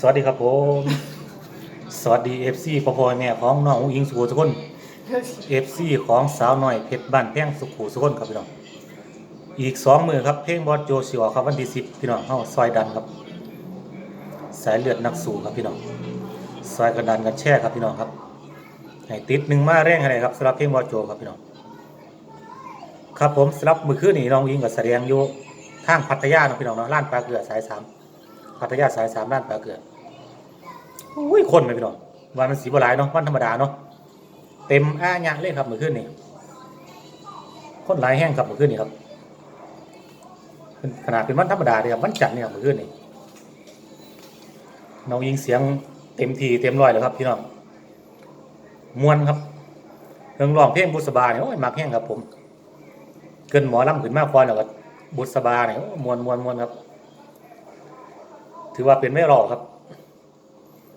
สวัสดีครับผม สวัสดีเอฟซีพ่อพ่อแม่ของน้องอุ้งอิงสุขุสุคนเอฟซีของสาวน้อยเพชรบ้านแพงสุขุสุคนครับพี่น้อง อีกสองมือครับเพลงบอสโจสิวครับวันที่สิบพี่น้องเข้าซอยดันครับ สายเลือดนักสู้ครับพี่น้อง ซอยกันดันกันแช่ครับพี่น้องครับให้ติดหนึ่งมาแรงอะไรครับสำหรับเพลงบอสโจครับพี่น้อง ครับผมสำหรับมือคืนนี้น้องอิงกับแสดงอยู่ทางพัทยาเนาะพี่น้องเนาะล้านปลาเกลือสายสาม พัทยาสายสามล้านปลาเกลืออุ้ยคนไหมพี่น้องวันมันสีบหลายเนาะวันธรรมดาเนาะเต็มอ้าญะเลยครับมือคืนนี้คนหลายแห้งครับมือคืนนี้ครับขนาดเป็นวันธรรมดาเลยครับวันจันทร์เนี่ยครับมือคืนนี้น้องยิงเสียงเต็มทีเต็มร้อยแล้วครับพี่น้องมวนครับเรื่องร้องเพลงบุษบาเนี่ยโอ้ยมักแห้งครับผม เกินหมอลำขึ้นมากพอแล้วก็บุษบาเนี่ยโอ้มวนมวนมวนครับ ถือว่าเป็นไม่รอครับ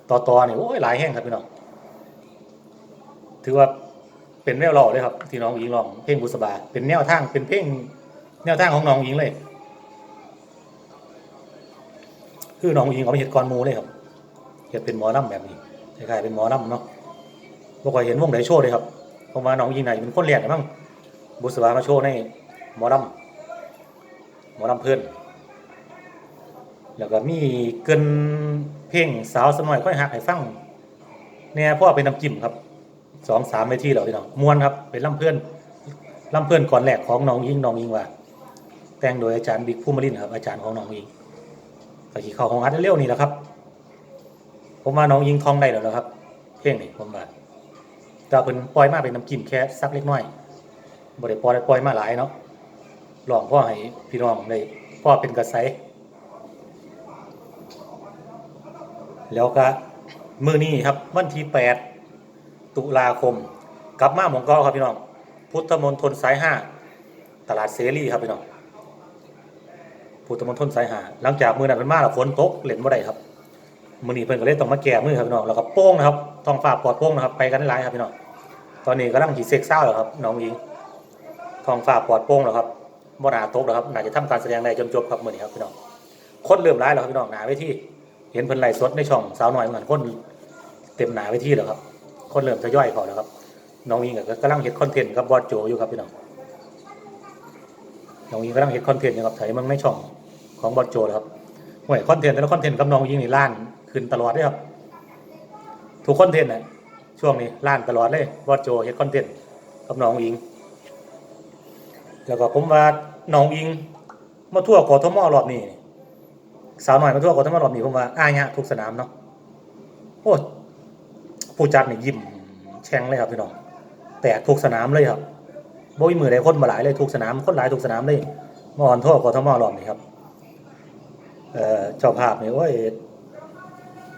ต่อต่อเนี่ยโอ้ยหลายแห้งครับพี่น้องถือว่าเป็นแนวรอเลยครับ ที่น้องหญิงรองเพลงบุษบา เป็นแนวทางเป็นเพลงแนวทางของน้องหญิงเลย คือน้องหญิงเขาไปเห็ดกรมูเลยครับเห็ดเป็นหมอลำแบบนี้คล้ายๆเป็นหมอลำเนาะบ่ค่อยเห็นวงไหนโชว์เลยครับเพราะว่าน้องหญิงไหนเป็นคนเรียนมั้งบุษบามาโชว์ในหมอลำหมอลำเพื่อน แล้วก็มีเกินเพลงสาวสมัยค่อยหักให้ฟังเนี่ยเพราะว่าเป็นน้ำจิ้มครับสองสามเวทีแล้วพี่น้องมวนครับเป็นลำเพื่อนลำเพื่อนก่อนแรกของน้องยิงน้องยิงว่า แต่งโดยอาจารย์บิ๊กผู้มารินครับอาจารย์ของน้องยิงก็ขี่เข้าของอัดเร็วนี่แหละครับ ผมว่าน้องยิงทองได้แล้วนะครับ เพลงนี้ผมว่าแต่เพิ่นปล่อยมาเป็นน้ำจิ้มแค่สักเล็กน้อยบริปล่อยปล่อยมาหลายเนาะลองพ่อให้พี่น้องได้พ่อเป็นกระแส แล้วก็มือนี้ครับวันที่แปดตุลาคม กลับมาหมองกาครับพี่น้องพุทธมณฑลสายห้าตลาดเสรีครับพี่น้องพุทธมณฑลสายห้าหลังจากมือนั้นเป็นมาแล้วฝนตกเล่นบ่ได้ครับมือนี้เพิ่นก็เลยต้องมาแก้มือครับพี่น้องแล้วก็โป้งนะครับท้องฟ้าปลอดโป้งนะครับไปกันหลายครับพี่น้องตอนนี้กำลังจีเซ็กเศร้าแล้วครับน้องหญิงทองฟ้าปลอดโปร่งแล้วครับบ่นาตกแล้วครับน่าจะทำการแสดงได้จนจบครับมื้อนี้ครับพี่น้องคนเริ่มร้ายแล้วครับพี่น้องหนาเวที เห็นเพิ่นไล่สดในช่องสาวหน้อยเหมือนคนเต็มหนาเวทีแล้วครับ คนเริ่มทยอยเขาแล้วครับน้องอิงก็กำลังเฮ็ดคอนเทนต์กับบอสโจอยู่ครับพี่น้องน้องอิงกำลังเฮ็ดคอนเทนต์อยู่ครับไถมันในช่องของบอสโจแล้วครับห่วยคอนเทนต์แต่ละคอนเทนต์กับน้องอิงนี่ล้านขึ้นตลอดเลยครับทุกคอนเทนต์น่ะช่วงนี้ล้านตลอดเลยบอสโจเฮ็ดคอนเทนต์กับน้องอิง แล้วก็ผมว่าน้องอิงมาทั่วกทมรอบนี้ สาวหน่อยมาทั่วกทมรอบนี้ผมว่าอายะทุกสนามเนาะโอ้ผู้จัดนี่ยิ้มแช่งเลยครับพี่น้องแตกทุกสนามเลยครับบ่มีมือใดคนมาหลายเลยทุกสนามคนหลายทุกสนามเลยมอ่อนทั่วกทมรอบนี้ครับเอ่อเจ้าภาพนี่โอ้ย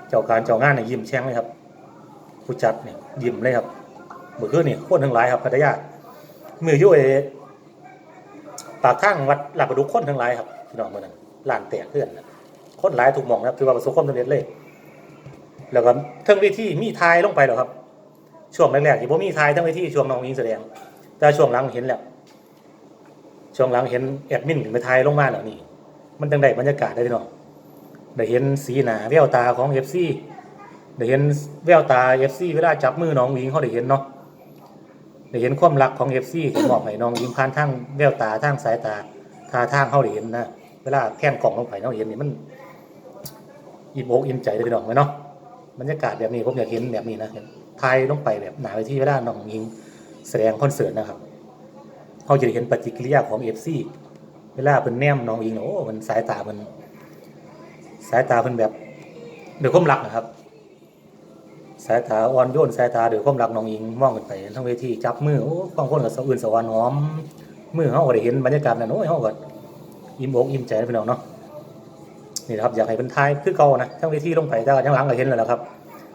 เจ้าการเจ้างานนี่ยิ้มแช่งเลยครับ ผู้จัดเนี่ยยิ้มเลยครับเมื่อคืนนี่คนทั้งหลายครับพัทยามืออยุ่ยปากทางวัดหลักประดุกคนทั้งหลายครับพี่น้องเมื่อนั้นลานแตกเพื่อนนะ คนหลายถูกมองนะครับถือว่าประสบความสำเร็จเลย แล้วก็เทั้งเวทีมีทายลงไปแล้วครับ ช่วงแรกๆที่ผมมีทายทั้งเวทีช่วงน้องยิงแสดง แต่ช่วงหลังเห็นแล้วช่วงหลังเห็นแอดมินไปทายลงมาแล้วนี่ มันจังได้บรรยากาศได้พี่น้องได้เห็นสีหนาแววตาของเอฟซีได้เห็นแววตาเอฟซีเวลาจับมือน้องวิงเขาได้เห็นเนาะได้เห็นความรักของเอฟซีที่มอบให้น้องยิงผ่านทางแววตาทางสายตาท่าทางเขาได้เห็นนะเวลาแพนกล่องลงไปเราเห็นนี่มัน อิ่มอกอิ่มใจเลยพี่น้องไหมเนาะบรรยากาศแบบนี้ผมอยากเห็นแบบนี้นะทายลงไปแบบหนาไปที่เวลาน้องยิงแสดงคอนเสิร์ตนะครับเขาจะได้เห็นปฏิกิริยาของเอฟซีเวลาเป็นแนมน้องยิงโอ้มันสายตามัน สายตาเป็นแบบเด้วยความรักนะครับ สายตาอ่อนโยนสายตาเด้วยความรักน้องอิงมองขึ้นไปทั้งเวทีจับมือโอ้บางคนก็สะอื่นสะวรรค์หอมมือเขาก็ได้เห็นบรรยากาศนั้นโอ้ยเขาก็อิ่มอกอิ่มใจนะพี่น้องเนาะ นี่นะครับอยากให้เป็นทายคือเก่านะทั้งเวทีลงไปแต่ยังหลังก็เห็นแล้วล่ะครับ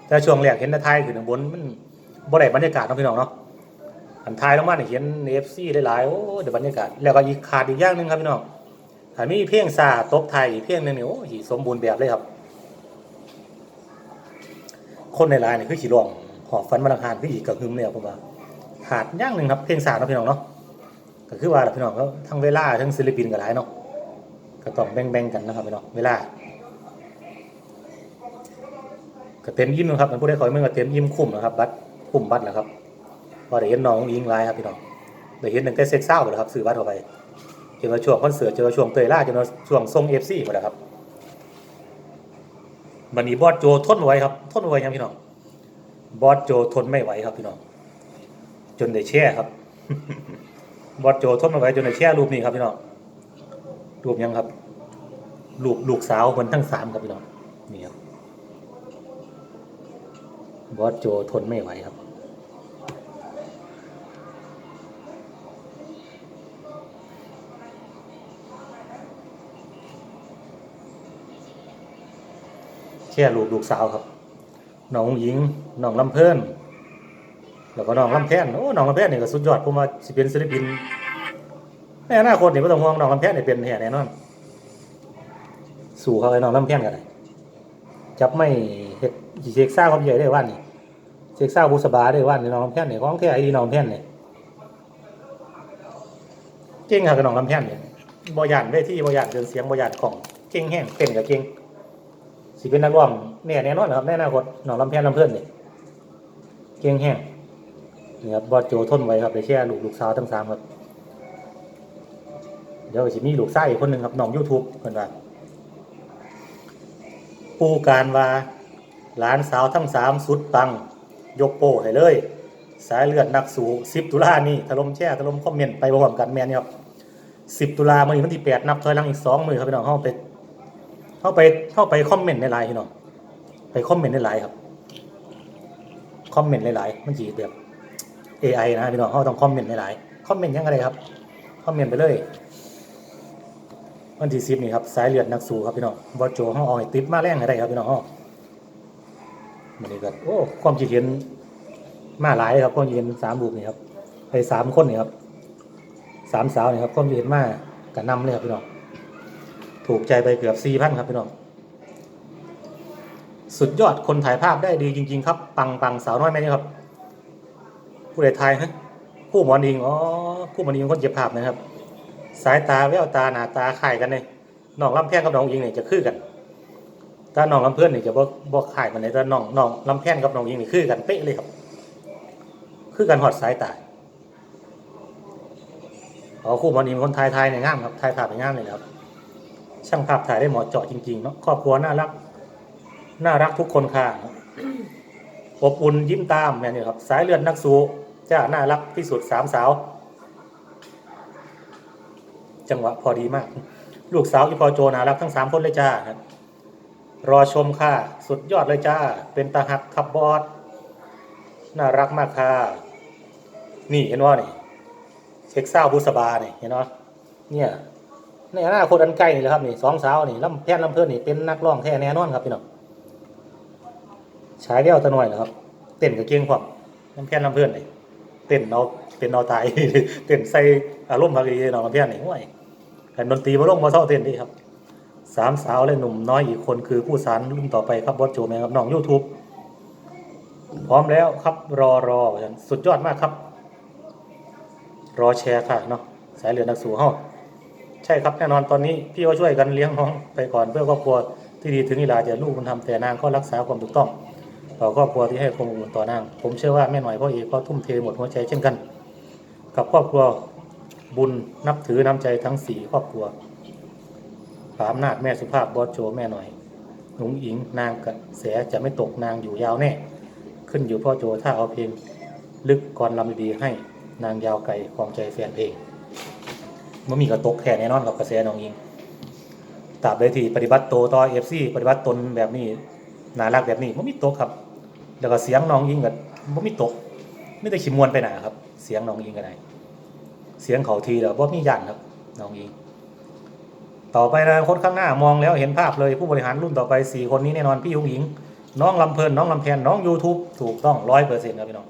แต่ช่วงแรกเห็นแต่ทายขึ้นข้างบนมันบ่ได้บรรยากาศเนาะพี่น้องเนาะอันทายลงมาเนี่ยเห็นเอฟซีหลายๆโอ้เดี๋ยวบรรยากาศแล้วก็อีกขาดอีกอย่างหนึ่งครับพี่น้องถ้ามีเพลงซาตบไทยเพลงหนึงเนี่ยโอ้ยสมบูรณ์แบบเลยครับ คนในไลน์นี่ยคือขี่ร้องหอบฟันมาลังหานคืออีกกระหึ่มเลยครับผมว่าขาดอย่างหนึ่งครับเพลงสาเนาะพี่น้องเนาะก็คือว่าพี่น้องก็ทั้งเวลาทั้งศิลปินก็หลายเนาะ ก็ต้องแบ่งๆกันนะครับพี่น้องเวลาก็เต็มยิ้มนะครับมันผู้ใดคอยเมื่อก็เต็มยิ้มคุ้มนะครับ บัตรคุ้มบัตรนะครับพอได้เห็นน้องอิงไลน์ครับพี่น้องได้เห็นหนึ่งแต่เซ็กเศร้าหมดแล้วครับซื้อบัตรเข้าไปจนมาช่วงคอนเสิร์ตจนมาช่วงเตยล่าจนมาช่วงทรงเอฟซีหมดแล้วครับมันนี้บอสโจทนไม่ไหวครับทนไม่ไหวยังพี่น้องบอสโจทนไม่ไหวครับพี่น้องจนได้แช่ครับบอสโจทนไม่ไหวจนได้แช่รูปนี้ครับพี่น้อง รูปยังครับรูปลูกสาวคนทั้งสามครับพี่น้องนี่ครับบอสโจทนไม่ไหวครับ แค่ลูกลูกสาวครับน้องหญิงน้องลำเพิ่นแล้วก็น้องลำแพนโอ้น้องลำแพนนี่ก็สุดยอดผมว่าสิเป็นศิลปิน ในอนาคตนี่ไม่ต้องห่วงน้องลำแพนเนี่ยเป็นแห่แน่นอน สู่เขาไอ้น้องลำแพนกันเลยจับไม่เห็ดเช็คซ่าความใหญ่ได้ว่านี่เซกซ่าบุษบาได้ว่านี่น้องลำแพนเนี่ยของแท้ไอ้ดีน้องลำแพนเนี่ยเก่งค่ะกับน้องลำแพนเนี่ยบอยานเวทีบอยานเดินเสียงบอยานของเก่งแห้งเก่งกับเก่งสิเป็นนักร้องเนี่ยแน่นอนนะครับแน่นอนคนน้องลำแพนลำเพื่อนเนี่ยเก่งแห้งนี่ครับบอโจทนไว้ครับได้แช่ลูกลูกสาวทั้งสามครับ เดี๋ยวสิมีลูกไส้อีกคนหนึ่งครับน้องยูทูบคนว่าปูการว่าหลานสาวทั้งสามสุดปัง ยกโป้ให้เลย สายเลือดนักสู่10ตุลานี่ถล่มแช่ถล่มคอมเมนต์ไปพร้อมกันแม่นครับ10ตุลามื้อวันที่8นับถอยหลังอีก2มื้อครับพี่น้องเฮาไปเฮาไปเฮาไปคอมเมนต์ในไลน์พี่น้องไปคอมเมนต์ในไลน์ครับคอมเมนต์หลายๆมันสิแบบ AI นะพี่น้องเฮาต้องคอมเมนต์หลายๆคอมเมนต์ยังไงครับคอมเมนต์ไปเลย วันที่10นี่ครับสายเลือดนักสู้ครับพี่น้องบ่โจเฮาเอาให้ติดมาแรงให้ได้ครับพี่น้องมันนี่ก็โอ้ความคิดเห็นมาหลายครับความคิดเห็นสามรูปนี่ครับไปสามคนนี่ครับสามสาวนี่ครับความคิดเห็นมากันนำเลยครับพี่น้องถูกใจไปเกือบสี่พันครับพี่น้องสุดยอดคนถ่ายภาพได้ดีจริง ๆ ครับ ปังปังสาวน้อยแม่นี่ครับ ผู้ใดทายฮะผู้หมอนอิงอ๋อผู้หมอนอิงคนเก็บภาพนะครับ สายตาแววตาหน้าตาคล้ายกันเลยน้องลำแพงกับน้องอิงเนี่ยจะคือกันถ้าน้องลำเพื่อนเนี่ยจะบ่บ่ขายมันเลยแต่น้องน้องลำแพนกับน้องยิงนี่คือกันเป๊ะเลยครับ คือกันหอดสายตาอ๋อคู่มอนีเป็นคนไทยไทยเนี่ยงามครับไทยภาพเนี่ยงามเลยครับ ช่างภาพถ่ายได้เหมาะเจาะจริงๆเนาะครอบครัวน่ารัก น่ารักทุกคนค่ะอบอุ่นยิ้มตามเนี่ยครับ สายเลือดนักสู้จ้าน่ารักที่สุดสามสาว จังหวะพอดีมาก ลูกสาวอีพอโจนารักทั้งสามคนเลยจ้าครับรอชมค่ะ สุดยอดเลยจ้า เป็นตาหักขับบอสน่ารักมากค่ะ นี่เห็นว่านี่เช็คเศร้าบุษบาเนี่ยเห็นว่าเนี่ยในอนาคตอันใกล้นี่แหละครับนี่สองสาวนี่ลำแพนลำเพื่อนนี่เป็นนักร้องแท้แน่นอนครับพี่น้องฉายเดียวตะหน่อยนะครับ เต้นกับเกียงความลำแพนลำเพื่อนนี่เต้นเอาเป็นเอาตายเต้นใส่อารมณ์พอดีเนาะลำแพนนี่ห่วย แต่ดนตรีมาลงมาเศร้าเต้นดีครับสามสาวและหนุ่มน้อยอีกคนคือผู้สารรุ่นต่อไปครับบอสโจแมนครับน้องยูทูบพร้อมแล้วครับรอรอสุดยอดมากครับ รอแชร์ค่ะเนาะสายเรือนักสู่เฮาใช่ครับแน่นอนตอนนี้พี่ก็ช่วยกันเลี้ยงน้องไปก่อนเพื่อครอบครัวที่ดีถึงเวลาจะลูกบุญธรรมแต่นางก็รักษาความถูกต้องต่อครอบครัวที่ให้ความอบอุ่นต่อนาง ผมเชื่อว่าแม่หน่อยพ่อเอกก็ทุ่มเทหมดหัวใจเช่นกัน กับครอบครัว บุญนับถือน้ำใจทั้งสี่ครอบครัวผาอำนาจแม่สุภาพบอสโจแม่หน่อยหนุงหญิงนางกระแสจะไม่ตกนางอยู่ยาวแน่ ขึ้นอยู่พ่อโจถ้าเอาเพลง ลึกก่อนลำดีๆให้นางยาวไกลความใจแฟนเพลงเมื่อมีกระตกแค่แน่นอนกับกระแสน้องหญิงตราบใดที่ปฏิบัติโตต่อเอฟซีปฏิบัติตนแบบนี้น่ารักแบบนี้มันมีตกครับ แล้วก็เสียงน้องหญิงกับมันมีตกไม่ได้ขิมมวนไปไหนาครับ เสียงน้องหญิงก็ได้ เสียงเขาทีแล้วว่มียันครับน้องหญิงต่อไปนะคนข้างหน้ามองแล้วเห็นภาพเลยผู้บริหารรุ่นต่อไป 4 คนนี้แน่นอนพี่ยุงหญิง น้องลำเพลินน้องลำแพนน้อง YouTube ถูกต้องร้อยเปอร์เซ็นต์ครับพี่น้อง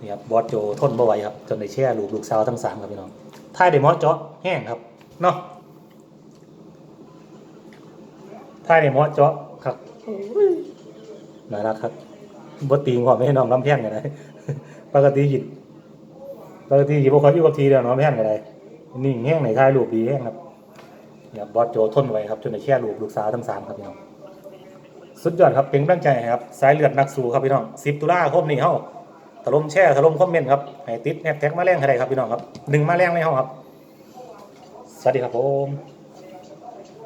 นี่ครับบอสโจทนบ่ไหวครับจนได้แช่ลูกลูกสาวทั้งสามครับพี่น้องท้ายได้มอเจาะแห้งครับเนาะท้ายได้มอเจาะครับน่ารักครับบตีงความไม่ให้น้องลำแพนกันเลยปกติหยิ บปกติหยิบพวกเขาอยู่กับทีเดียวน้อไม่แพนกันเลยนิ่งแห้งไหนท้ายลูกดีแห้งครับเนี่ยบอสโจทนไว้ครับจนในแค่ลูกลูกสาวทั้งสามครับพี่น้องสุดยอดครับเป็นกำลังใจครับสายเลือดนักสู้ครับพี่น้องสิบตุลาคมนี้เฮาถล่มแช่ถล่มคอมเมนต์ครับให้ติดแฮชแท็กมาแรงใครได้ครับพี่น้องครับหนึ่งมาแรงในเฮาครับ สวัสดีครับผม